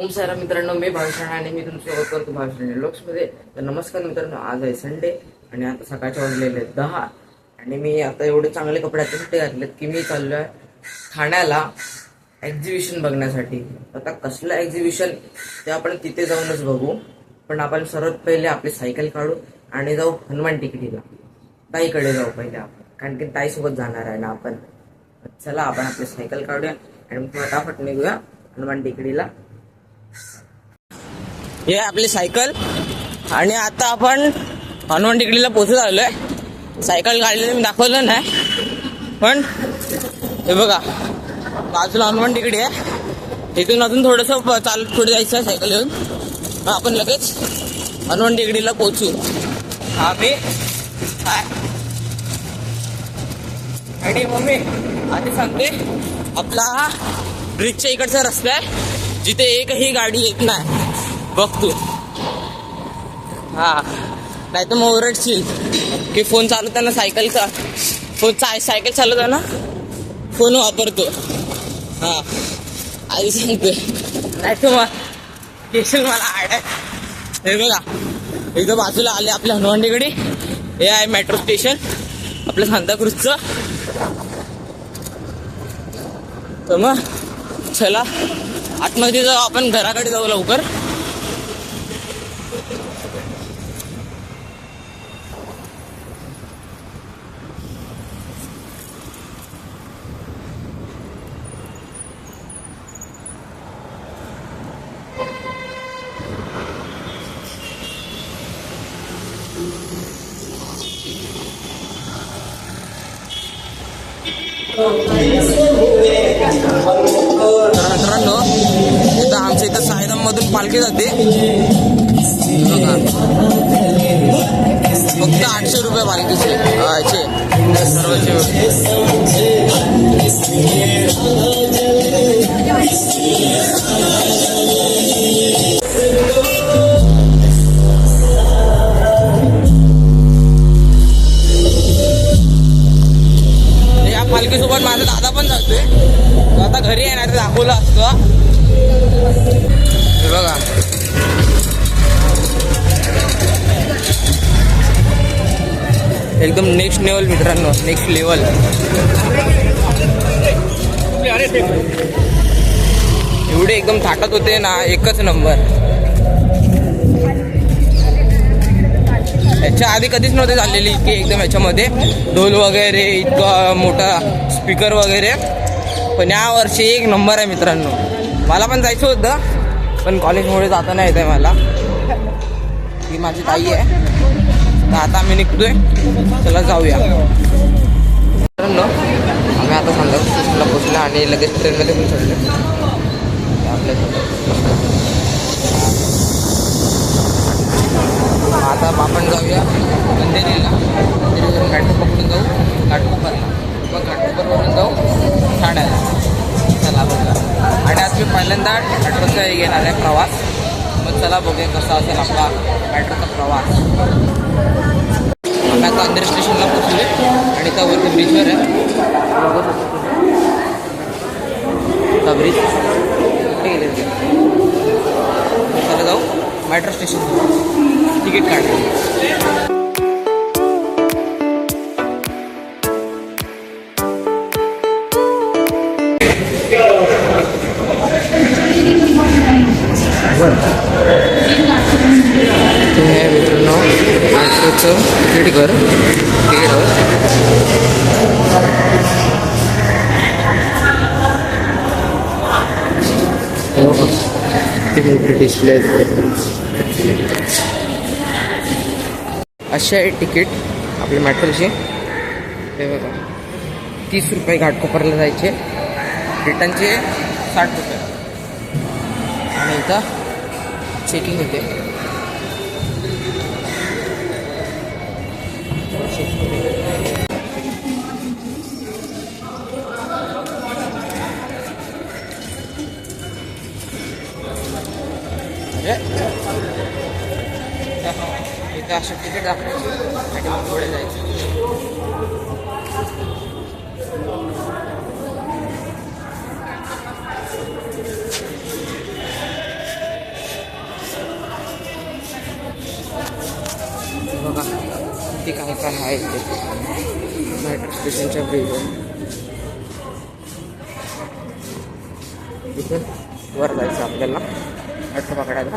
ओम सारा मित्रांनो मी भाषण आणि मी तुमचं करतो भाषण लोक्समध्ये तर नमस्कार मित्रांनो आज आहे संडे आणि आता सकाळच्या वाजलेले दहा. आणि मी आता एवढे चांगले कपडे याच्यासाठी घातलेत की मी चाललो आहे ठाण्याला एक्झिबिशन बघण्यासाठी. आता कसलं एक्झिबिशन ते आपण तिथे जाऊनच बघू. पण आपण सर्वात पहिले आपली सायकल काढू आणि जाऊ हनुमान टिकडीला ताईकडे जाऊ पहिले आपण. कारण की ताईसोबत जाणार आहे ना आपण. चला आपण आपली सायकल काढूया आणि फटाफट निघूया हनुमान टेकडीला हे आपली सायकल. आणि आता आपण हनुमान टेकडीला पोहोचत आलोय सायकल काढलेलं मी दाखवलं नाही. पण हे बघा बाजूला हनुमान टेकडी आहे. इथून अजून थोडस चालत पुढे जायचं आहे सायकल घेऊन. आपण लगेच हनुमान टेकडीला पोचू हा मी आणि मम्मी? आधी सांगते. आपला हा ब्रिजच्या इकडचा रस्ता आहे. जिथे एकही गाडी येत नाही. बघ तू हा. नाही तर मग ओरडशील. की फोन चालवताना सायकल चा फोन चा सायकल चालवताना फोन वापरतो हा. आधी सांगतोय. नाही तर मग स्टेशन मला आड हे बघा. इथं बाजूला आले आपल्या हनुमानडीकडे हे आहे मेट्रो स्टेशन आपलं सांताक्रूजचं. तर मग चला. आतमध्ये जाऊ आपण घराकडे जाऊ लवकर. तर मित्रांनो इथं आमच्या इथं सायदाम मधून पालखी जाते. फक्त आठशे रुपये पालखीचे. याचे. सर्वचे. एकदम नेक्स्ट लेवल मित्रांनो नेक्स्ट लेवल एवढे एकदम थाटत होते ना एकच नंबर याच्या आधी कधीच नव्हते झालेली की एकदम याच्यामध्ये. ढोल वगैरे इतका मोठा स्पीकर वगैरे. पण या वर्षी एक नंबर आहे मित्रांनो. मला पण जायचं होतं पण कॉलेजमुळे जाता नाही येत आहे मला. ही माझी ताई आहे. तर आता आम्ही निघतोय. चला जाऊया. मित्रांनो आम्ही आता सांगतो स्टेशनला पोचलो आणि लगेच ट्रेनमध्ये पण चढलो. आपल्या आता आपण जाऊया अंधेरीला अंधेरीवरून मेट्रो पकडून जाऊ. घाटकोपरला मग घाटकोपरवरून जाऊ. ठाण्याला. चला बघा. आणि आज मी पहिल्यांदा मेट्रोचा येणार आहे प्रवास. मग चला बघूया कसा असेल आपला मेट्रोचा प्रवास. आता अंधेरी स्टेशनला पोचले आणि त्यावरती ब्रिजवर आहे त्या ब्रिज कुठे गेले ते? चला जाऊ मेट्रो स्टेशन तिकीट काढ ते मेट्रोचं तिकीट कर. तिकीट तिकीट डिस्प्ले असे आहे. तिकीट आपल्या मेट्रोचे हे बघा. तीस रुपये घाटकोपरला जायचे. रिटर्नचे साठ रुपये. आणि इथं चेकिंग होते. असे तिकीट आणि पुढे जायचं. बघा ते काय काय आहे ते मेट्रो स्टेशनच्या ब्रिजवर तिथे वर जायचं आपल्याला. मेट्रो पकडायला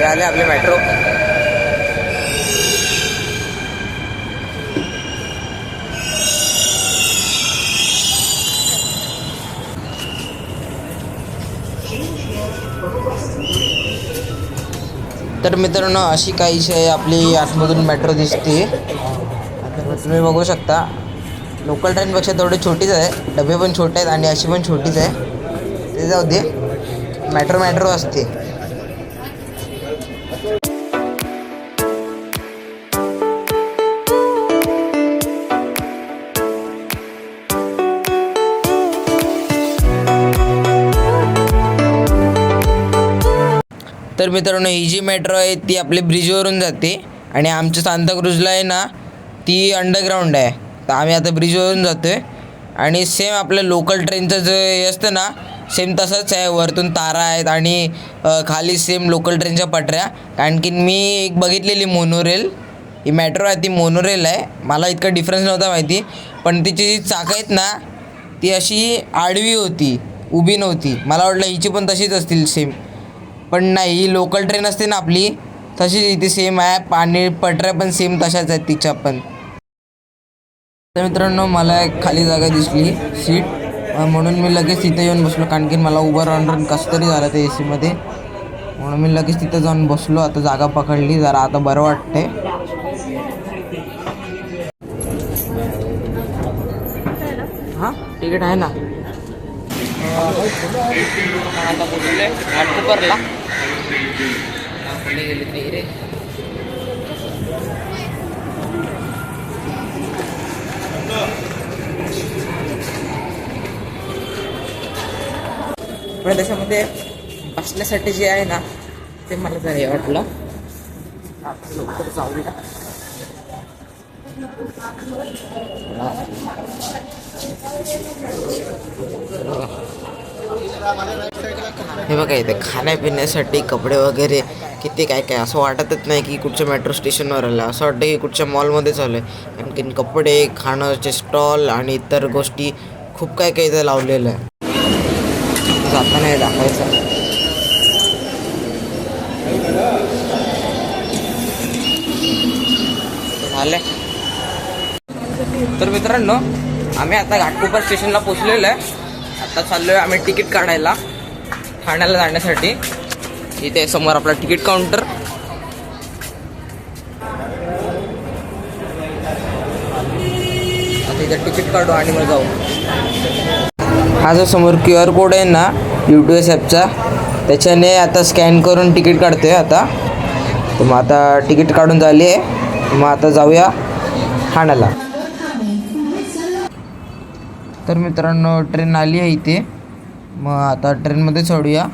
हे आले आपले मेट्रो तर मित्रांनो अशी काहीशी आहे आपली आतमधून मेट्रो दिसते. तुम्ही बघू शकता लोकल ट्रेनपेक्षा थोडी छोटीच आहे. डबे पण छोटे आहेत आणि अशी पण छोटीच आहे. ते जाऊ दे. मेट्रो मेट्रो असते. तर मित्रांनो ही जी मेट्रो आहे ती आपली ब्रिजवरून जाते. आणि आमच्या सांताक्रूजला आहे ना ती अंडरग्राऊंड आहे. तर आम्ही आता ब्रिजवरून जातो आहे आणि सेम आपल्या लोकल ट्रेनचं जे असतं ना सेम तसंच आहे. वरतून तारा आहेत आणि खाली सेम लोकल ट्रेनच्या पटऱ्या. कारण की मी एक बघितलेली मोनोरेल ही मेट्रो आहे ती मोनोरेल आहे. मला इतका डिफरन्स नव्हता माहिती. पण तिची जी चाकं आहेत ना ती अशी आडवी होती उभी नव्हती. मला वाटलं हिची पण तशीच असतील सेम पण नाही ही लोकल ट्रेन असते ना आपली तशीच इथे सेम आहे आणि पटऱ्या पण सेम तशाच आहेत तिच्या पण. तर मित्रांनो मला एक खाली जागा दिसली सीट. म्हणून मी लगेच तिथे येऊन बसलो कारण की मला उभं राहून राहून कसं तरी झालं ते ए सीमध्ये म्हणून मी लगेच तिथं जाऊन बसलो आता जागा पकडली जरा आता बरं वाटते हां? तिकीट आहे ना? आता पोचले घाटकोपरला गेले ते रे पण त्याच्यामध्ये बसण्यासाठी जे आहे ना ते मला जर हे वाटलं. लवकर जाऊया हे बघा इथे खाण्यापिण्यासाठी कपडे वगैरे किती काय काय असं वाटतच नाही की कुठच्या मेट्रो स्टेशनवर आलं. असं वाटतं की कुठच्या मॉलमध्येच आलं आहे आणखीन कपडे खाण्याचे स्टॉल आणि इतर गोष्टी खूप काय काय इथं लावलेलं आहे. जाताना हे दाखवायचं आले तर मित्रांनो आम्ही आता घाटकोपर स्टेशनला पोचलेलो आहे. आता चाललोय आम्ही तिकीट काढायला ठाण्याला जाण्यासाठी. इथे समोर आपला तिकीट काउंटर. आता इथे तिकीट काढू आणि मग जाऊ. हा जो समोर क्यू आर कोड आहे ना यू टी एस ॲपचा त्याच्याने आता स्कॅन करून तिकीट काढतोय आता. तर मग आता तिकीट काढून झाली आहे. मग आता जाऊया ठाण्याला. तर मित्रांनो ट्रेन आली आहे इथे. मग आता ट्रेनमध्ये चढूया.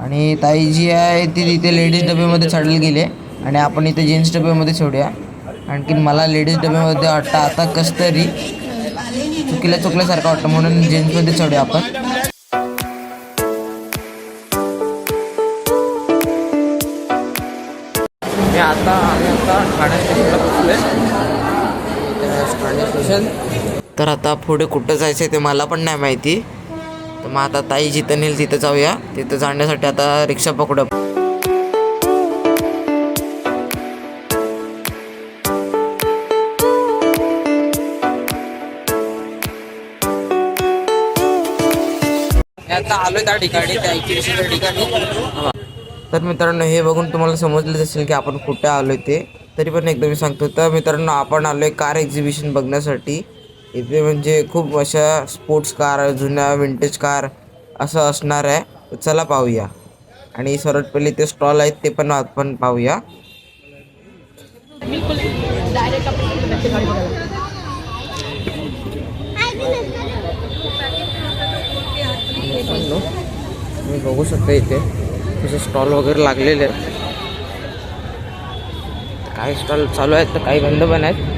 आणि ताई जी आहे ती तिथे लेडीज डब्यामध्ये चढायला गेले आणि आपण इथे जेंट्स डब्यामध्ये चढूया. आणखीन मला लेडीज डब्यामध्ये वाटतं आता कस तरी चुकीला चुकल्यासारखं वाटतं म्हणून जेंट्समध्ये चढूया आपण. मी आता आम्ही आता ठाणे स्टेशनला पोचलोय ठाणे स्टेशन तर आता पुढे कुठं जायचं आहे ते मला पण नाही माहिती. तर मग आता ताई जिथं नेईल तिथं जाऊया. तिथं जाण्यासाठी आता रिक्षा पकडू आता आलोय त्या ठिकाणी त्या एक्झिबिशनच्या ठिकाणी. तर मित्रांनो हे बघून तुम्हाला समजलंच असेल की आपण कुठे आलोय ते. तरी पण एकदा मी सांगतो तर मित्रांनो आपण आलोय कार एक्झिबिशन बघण्यासाठी. इथे म्हणजे खूप अशा स्पोर्ट्स कार जुन्या विंटेज कार असं असणार आहे. चला पाहूया. आणि सर्वात पहिले ते स्टॉल आहेत ते पण आपण पाहूया. मी बघू शकता इथे तसं स्टॉल वगैरे लागलेले आहेत. काही स्टॉल चालू आहेत तर काही बंद पण आहेत.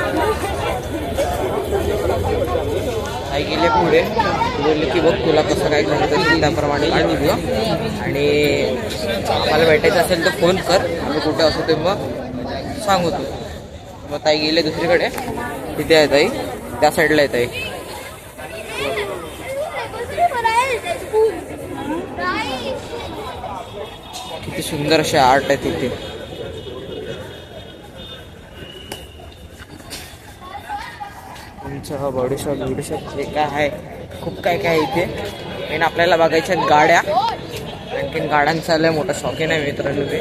आई गेले पुढे. बोलले की बघ तुला कसं काय करायचं असेल त्याप्रमाणे आणि घेऊ आणि आम्हाला भेटायचं असेल तर फोन कर. आम्ही कुठे असू ते मग सांगू तू मग ताई गेले दुसरीकडे. तिथे आहे ताई. त्या साईडला आहे ताई. किती सुंदर असे आर्ट आहे तिथे. तुमचं बॉडीशॉप बिडीशॉप जे काय आहे खूप काय काय आहे इथे. मेन आपल्याला बघायच्या आहेत गाड्या. आणखीन गाड्यांचा लय मोठा शौकीन आहे मित्रांनो ते.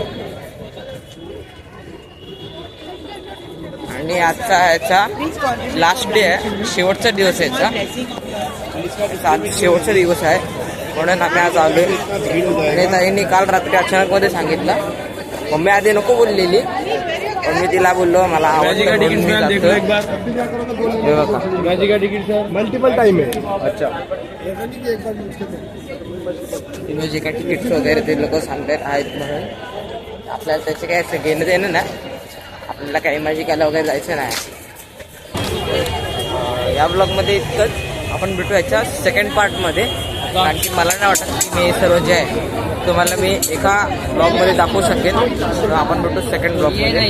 आणि आजचा याचा लास्ट डे आहे. शेवटचा दिवस आहे याचा आज शेवटचा दिवस आहे. म्हणून आम्ही आज आलो आणि ताईंनी काल रात्री अचानकमध्ये सांगितलं. मम्मी आधी नको बोललेली. पण मी तिला बोललो मला आवडतं म्हणून मी जातोय. हे बघा. मल्टीपल टाइम है अच्छा. तुम्ही जे काही तिकीट्स वगैरे ते लोक सांगतात आहेत म्हणून. आपल्याला त्याचे काय असं घेणं देणं ना आपल्याला काही मॅजिकाला वगैरे जायचं नाही. अं, या ब्लॉगमध्ये इतकंच. आपण भेटू याच्या सेकंड पार्टमध्ये कारण की मला नाही वाटत की मी सर्व जे आहे तुम्हाला मी एका ब्लॉगमध्ये दाखवू शकेन. तर आपण भेटू सेकंड ब्लॉगमध्ये